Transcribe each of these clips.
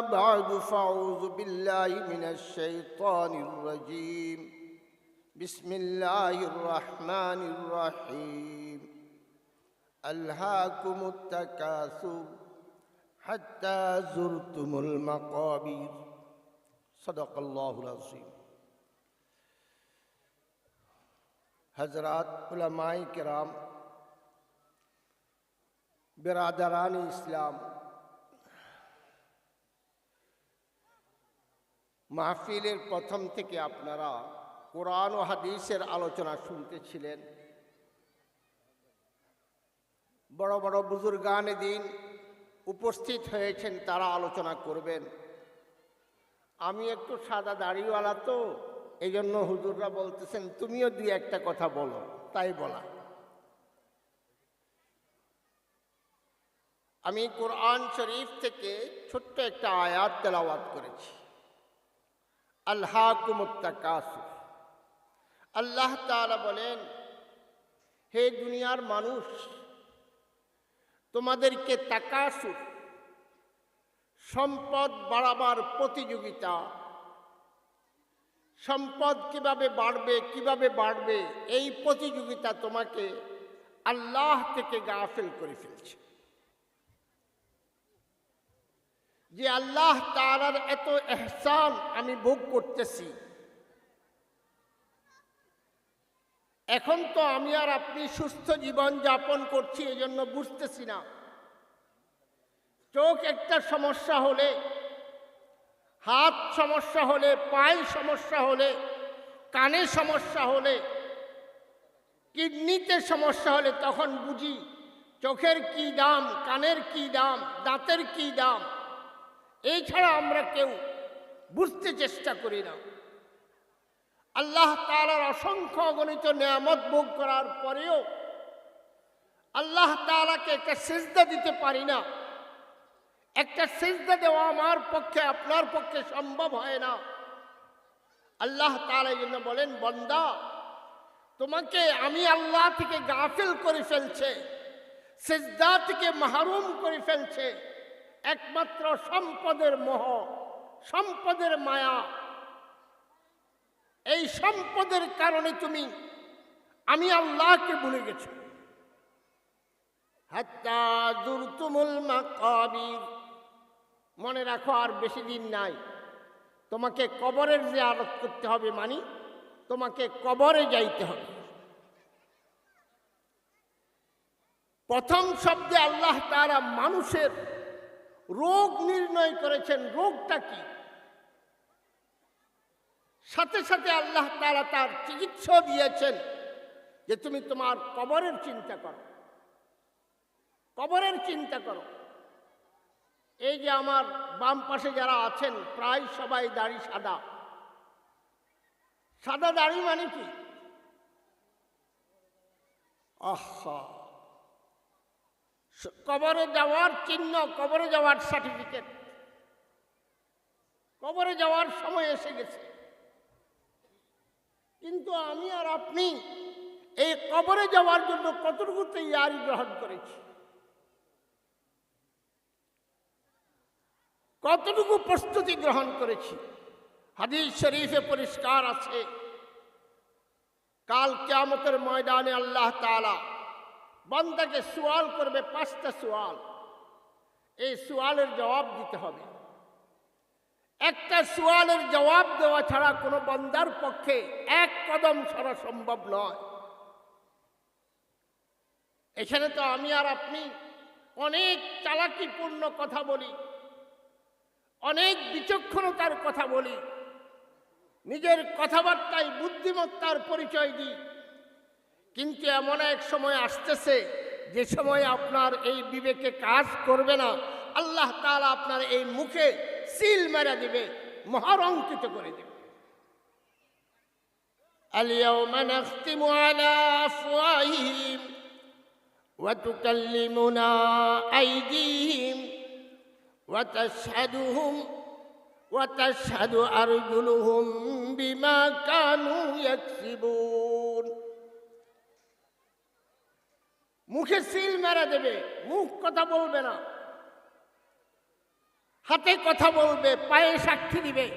بعد فأعوذ بالله من الشيطان الرجيم. بسم الله الرحمن الرحيم. ألهاكم التكاثر حتى زرتم المقابر. صدق الله العظيم. حضرات علماء کرام برادران اسلام মাহফিলের প্রথম থেকে আপনারা কোরআন ও হাদিসের আলোচনা শুনতেছিলেন। বড় বড় বুজুর্গান দিন উপস্থিত হয়েছেন, তারা আলোচনা করবেন। আমি একটু সাদা দাড়িওয়ালা তো এই জন্য হুজুররা বলতেছেন, তুমিও দুই একটা কথা বলো। তাই বলা। আমি কোরআন শরীফ থেকে ছোট্ট একটা আয়াত তেলাওয়াত করেছি। আল্লাহ কুমুত্তাকাসু আল্লাহ বলেন, হে দুনিয়ার মানুষ, তোমাদেরকে তাকাসুর, সম্পদ বাড়াবার প্রতিযোগিতা, সম্পদ কীভাবে বাড়বে কীভাবে বাড়বে, এই প্রতিযোগিতা তোমাকে আল্লাহ থেকে গাফেল করে ফেলছে। যে আল্লাহ তালার এত এহসান আমি ভোগ করতেছি। এখন তো আমি আর আপনি সুস্থ জীবন যাপন করছি এই জন্য বুঝতেছি না। চোখ একটা সমস্যা হলে, হাত সমস্যা হলে পায়ে সমস্যা হলে, কানে সমস্যা হলে, কিডনিতে সমস্যা হলে তখন বুঝি চোখের কি দাম, কানের কি দাম, দাঁতের কি দাম। এছাড়া আমরা কেউ বুঝতে চেষ্টা করি না। আল্লাহ তালার অসংখ্য অগণিত নিয়ামত ভোগ করার পরেও আল্লাহ তালাকে একটা সেজদা দিতে পারি না। একটা সেজদা দেওয়া আমার পক্ষে, আপনার পক্ষে সম্ভব হয় না। আল্লাহ তালা এই জন্য বলেন, বন্দা, তোমাকে আমি আল্লাহ থেকে গাফিল করে ফেলছে, সেজদা থেকে মাহরুম করে ফেলছে একমাত্র সম্পদের মোহ, সম্পদের মায়া। এই সম্পদের কারণে তুমি, আমি আল্লাহকে ভুলে গেছো। মনে রাখো, আর বেশি দিন নাই। তোমাকে কবরের যে আরত করতে হবে মানি, তোমাকে কবরে যাইতে হবে। প্রথম শব্দে আল্লাহ তারা মানুষের রোগ নির্ণয় করেছেন, রোগটা কি? সাথে সাথে আল্লাহ তারা তার চিকিৎসা দিয়েছেন যে তুমি তোমার কবরের চিন্তা করো। কবরের চিন্তা করো। এই যে আমার বাম পাশে যারা আছেন, প্রায় সবাই দাড়ি সাদা। সাদা দাড়ি মানে কি? আহা! কবরে যাওয়ার চিহ্ন, কবরে যাওয়ার সার্টিফিকেট কবরে যাওয়ার সময় এসে গেছে। কিন্তু আমি আর আপনি এই কবরে যাওয়ার জন্য কতটুকু তৈয়ারি গ্রহণ করেছি? কতটুকু প্রস্তুতি গ্রহণ করেছি? হাদিস শরীফে পরিষ্কার আছে। কাল কেয়ামতের ময়দানে আল্লাহ তালা বান্দাকে সোয়াল করবে পাঁচটা সোয়াল। এই সোয়ালের জবাব দিতে হবে। একটা সোয়ালের জবাব দেওয়া ছাড়া কোনো বন্দার পক্ষে এক কদম ছাড়া সম্ভব নয়। এখানে তো আমি আর আপনি অনেক চালাকিপূর্ণ কথা বলি, অনেক বিচক্ষণতার কথা বলি, নিজের কথাবার্তায় বুদ্ধিমত্তার পরিচয় দিই। কিন্তু এমন এক সময় আসতেছে যে সময় আপনার এই বিবেকে কাজ করবে না আল্লাহ তালা আপনার এই মুখে সিল মেরা দিবে মহারঙ্কিত করে দেবে اليوم نختم على أفواههم وتكلمنا أيديهم وتشهدهم وتشهد أرجلهم بما كانوا يكسبون মুখে সিল মেরা দেবে, মুখ কথা বলবে না। হাতে কথা বলবে, পায়ে সাক্ষী দিবে।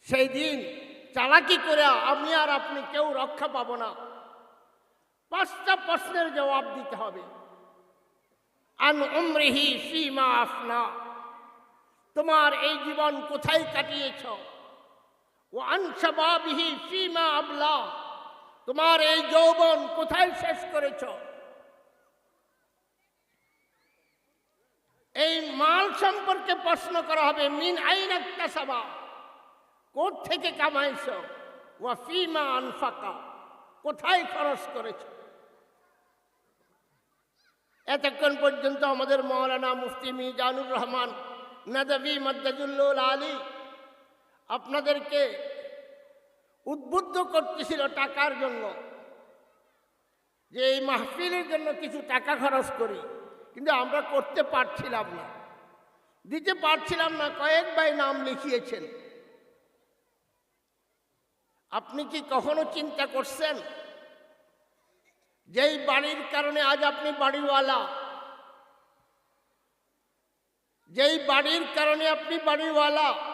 সেই দিন চালাকি করে আমি আর আপনি কেউ রক্ষা পাব না। পাঁচটা প্রশ্নের জবাব দিতে হবে। আন উমরিহি সীমা আফনা। তোমার এই জীবন কোথায় কাটিয়েছ? ও আনসাবাবিহি সীমা আবলা। তোমার এই যৌবন কোথায় শেষ করেছ? এই মাল সম্পর্কে প্রশ্ন করা হবে, মিন আইন একটা সাবা থেকে কামাইছ? ওয়া ফিমা আনফাকা? কোথায় খরচ করেছ? এতক্ষণ পর্যন্ত আমাদের মৌলানা মুফতি মিজানুর রহমান, নাদবি মদ্দাজুল্লুল আলী, আপনাদেরকে উদ্বুদ্ধ করতেছিল টাকার জন্য যে এই মাহফিলের জন্য কিছু টাকা খরচ করি। কিন্তু আমরা করতে পারছিলাম না। দিতে পারছিলাম না, কয়েক ভাই নাম লিখিয়েছেন। আপনি কি কখনো চিন্তা করছেন? যেই বাড়ির কারণে আজ আপনি বাড়িওয়ালা, যেই বাড়ির কারণে আপনি বাড়িওয়ালা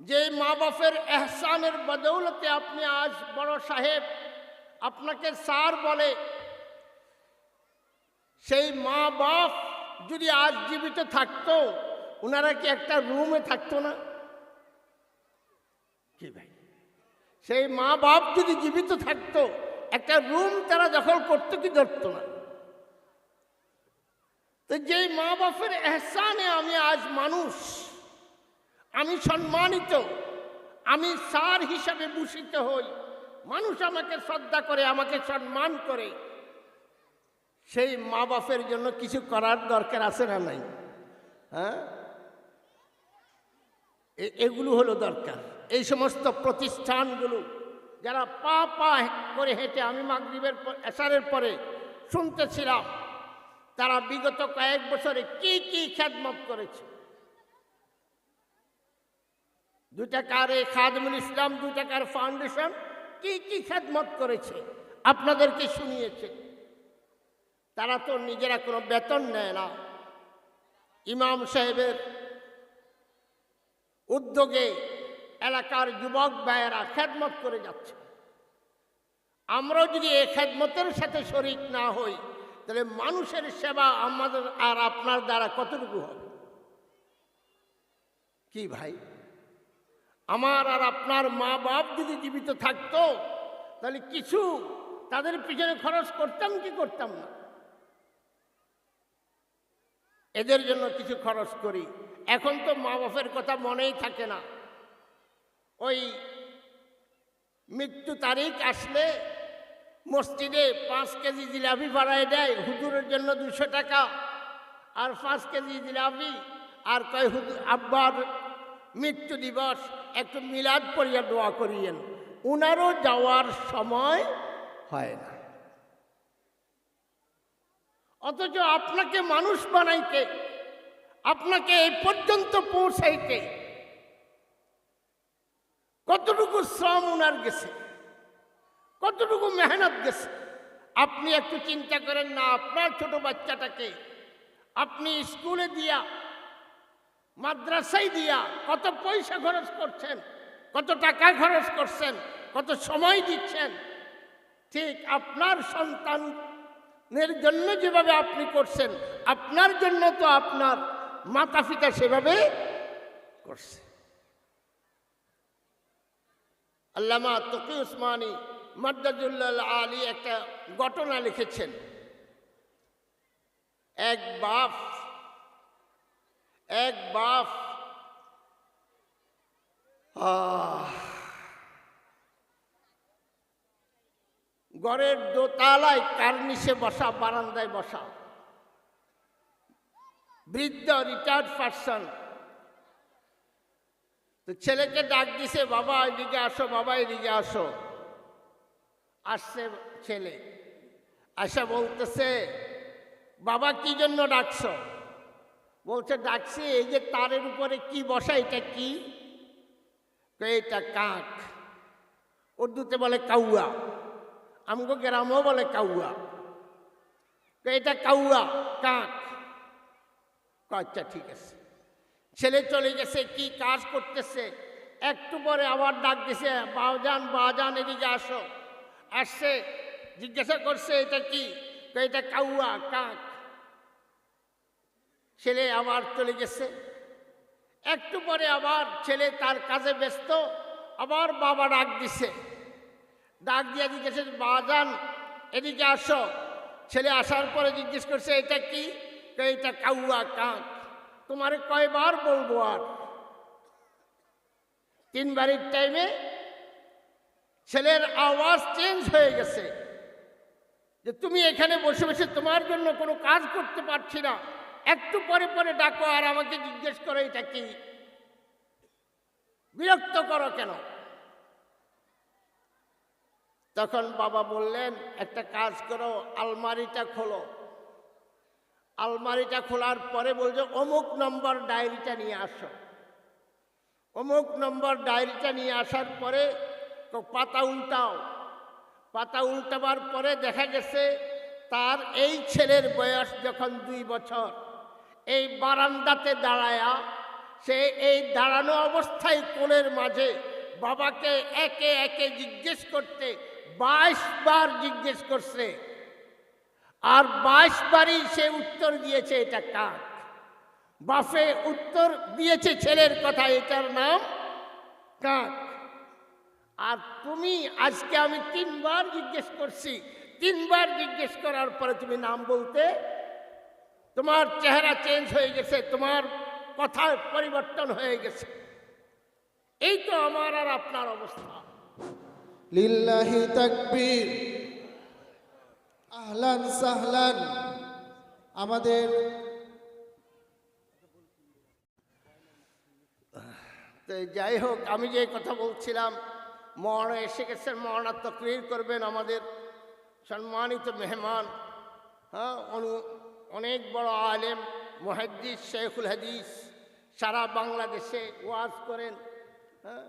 যে মা বাপের এহসানের বদৌলতে আপনি আজ বড় সাহেব আপনাকে স্যার বলে, সেই মা বাপ যদি আজ জীবিত থাকতো ওনারা কি একটা রুমে থাকতো না? কি ভাই? সেই মা বাপ যদি জীবিত থাকতো, একটা রুম তারা দখল করতো কি ধরতো না? তো যেই মা বাপের এহসানে আমি আজ মানুষ আমি সম্মানিত, আমি স্যার হিসাবে ভূষিত হই। মানুষ আমাকে শ্রদ্ধা করে, আমাকে সম্মান করে। সেই মা বাপের জন্য কিছু করার দরকার আছে না নাই? হ্যাঁ? এগুলো হলো দরকার। এই সমস্ত প্রতিষ্ঠানগুলো, যারা পা পা করে হেঁটে, আমি মাগরিবের এশারের পরে শুনতেছিলাম, তারা বিগত কয়েক বছরে কি কি খ্যাতমত করেছে? দু টাকার এই খাদমুল ইসলাম দু টাকার ফাউন্ডেশন? কি কি খেদমত করেছে? আপনাদেরকে শুনিয়েছে? তারা তো নিজেরা কোনো বেতন নেয় না। ইমাম সাহেবের উদ্যোগে এলাকার যুবক ভাইয়েরা খেদমত করে যাচ্ছে। আমরাও যদি এই খেদমতের সাথে শরিক না হই, তাহলে মানুষের সেবা আমাদের আর আপনার দ্বারা কতটুকু হবে? কি ভাই? আমার আর আপনার মা বাপ যদি জীবিত থাকতো, তাহলে কিছু তাদের পিছনে খরচ করতাম কি করতাম না? এদের জন্য কিছু খরচ করি। এখন তো মা বাপের কথা মনেই থাকে না। ওই মৃত্যু তারিখ আসলে মসজিদে পাঁচ কেজি জিলাপি বাড়ায় দেয়, হুজুরের জন্য দুশো টাকা। আর পাঁচ কেজি জিলাপি, আর কয় হুজুর, আব্বার মৃত্যু দিবস, একটু মিলাদ পড়িয়া দোয়া করিয়েন। উনারও যাওয়ার সময় হয় না। অথচ আপনাকে মানুষ বানাইতে, আপনাকে এই পর্যন্ত পৌঁছাইতে কতটুকু শ্রম উনার গেছে, কতটুকু মেহনত গেছে? আপনি একটু চিন্তা করেন না, আপনার ছোট বাচ্চাটাকে আপনি স্কুলে দিয়া মাদ্রাসায় দিয়া কত পয়সা খরচ করছেন, কত টাকা খরচ করছেন, কত সময় দিচ্ছেন। ঠিক আপনার সন্তানের জন্য যেভাবে আপনি করছেন, আপনার জন্য তো আপনার মাতা পিতা সেভাবে করছে। আল্লামা তকি উসমানী মাদ্দাজুল্লাল আলী একটা ঘটনা লিখেছেন। এক বাপ এক বাপ ঘরের দোতলায় কার্নিশে বসা, বারান্দায় বসা। বৃদ্ধ রিটায়ার্ড পার্সন তো ছেলেকে ডাক দিছে, বাবা, এদিকে আসো, বাবা, এদিকে আসো। আসছে ছেলে। আসা বলতেছে, বাবা, কি জন্য ডাকছো? বলছে, ডাকছি, এই যে তারের উপরে কি বসা, এটা কি? এটা? কাক? উর্দুতে বলে কাউয়া। আমগো গ্রামও বলে কাউয়া। এটা? কাউয়া, কাক। আচ্ছা ঠিক আছে। ছেলে চলে গেছে, কি কাজ করতেছে? একটু পরে আবার ডাক দিছে, বাজান বাজান, এদিকে আসো। আসছে। জিজ্ঞাসা করছে, এটা কি এটা? কাউয়া, কাক। ছেলে আবার চলে গেছে। একটু পরে আবার ছেলে তার কাজে ব্যস্ত, আবার বাবা ডাক দিছে। ডাক দিয়ে জিজ্ঞেস বাজান এদিকে আসো। ছেলে আসার পরে জিজ্ঞেস করছে, এটা কি? এটা কাউয়া কাক। তোমারে কয়বার বলব আর? তিনবারের টাইমে ছেলের আওয়াজ চেঞ্জ হয়ে গেছে। যে, তুমি এখানে বসে বসে তোমার জন্য কোনো কাজ করতে পারছি না। একটু পরে পরে ডাকো আর আমাকে জিজ্ঞেস করো, এটা কি? বিরক্ত করো কেন? তখন বাবা বললেন, একটা কাজ করো, আলমারিটা খোলো। আলমারিটা খোলার পরে বলছে, অমুক নম্বর ডায়েরিটা নিয়ে আসো। অমুক নম্বর ডায়েরিটা নিয়ে আসার পরে তো পাতা উল্টাও। পাতা উল্টাবার পরে দেখা গেছে, তার এই ছেলের বয়স যখন দুই বছর। এই বারান্দাতে দাঁড়ায়া, সে এই দাঁড়ানো অবস্থায় কোলের মাঝে বাবাকে একে একে জিজ্ঞেস করতে, বাইশ বার জিজ্ঞেস করছে। আর বাইশ বারই সে উত্তর দিয়েছে, এটা কাক? বাফে উত্তর দিয়েছে ছেলের কথা, এটার নাম কাক? আর তুমি আজকে আমি তিনবার জিজ্ঞেস করছি। তিনবার জিজ্ঞেস করার পরে তুমি নাম বলতে তোমার চেহারা চেঞ্জ হয়ে গেছে তোমার কথার পরিবর্তন হয়ে গেছে। এই তো আমার আর আপনার অবস্থা। লিল্লাহি তাকবীর। আহলান সাহলান। আমাদের তো যাই হোক আমি যে কথা বলছিলাম মহানা এসে গেছেন মহানা তকরির করবেন আমাদের সম্মানিত মেহমান। হ্যাঁ অনু অনেক বড় আলেম, মহাদ্দিস শেখুল হাদিস, সারা বাংলাদেশে ওয়াজ করেন। হ্যাঁ?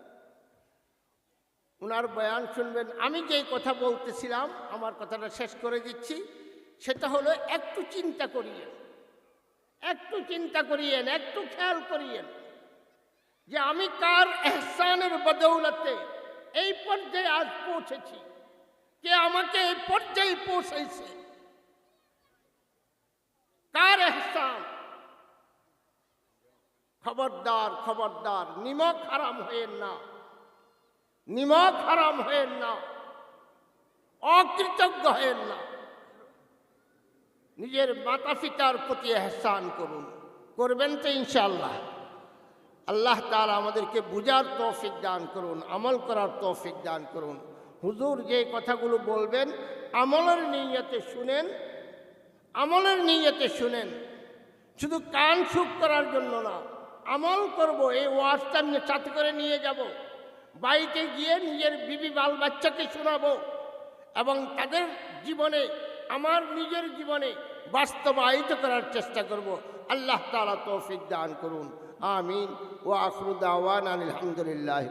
ওনার বয়ান শুনবেন। আমি যেই কথা বলতেছিলাম, আমার কথাটা শেষ করে দিচ্ছি। সেটা হলো একটু চিন্তা করিয়েন। একটু চিন্তা করিয়েন, একটু খেয়াল করিয়েন যে আমি কার এহসানের বদৌলতে এই পর্যায়ে আজ পৌঁছেছি। কে আমাকে এই পর্যায়ে পৌঁছাইছে? কার এহসান খবরদার খবরদার, নিমক হারাম হয়েন না। নিমক হারাম হয়েন না। অকৃতজ্ঞ হয়েন না। নিজের মাতা পিতার প্রতি এহসান করুন। করবেন তো ইনশাল্লাহ আল্লাহ তাআলা আমাদেরকে বুঝার তৌফিক দান করুন, আমল করার তৌফিক দান করুন। হুজুর যে কথাগুলো বলবেন, আমলের নিয়তে শুনেন আমলের নিয়তে শুনেন। শুধু কান সুখ করার জন্য না, আমল করব, এই ওয়াজটা সাথে করে নিয়ে যাব। বাড়িতে গিয়ে নিজের বিবি বাল বাচ্চাকে শোনাবো এবং তাদের জীবনে, আমার নিজের জীবনে বাস্তবায়িত করার চেষ্টা করব। আল্লাহ তাআলা তৌফিক দান করুন। আমিন। ও আখরুদ্দাওয়ান আলহামদুলিল্লাহ।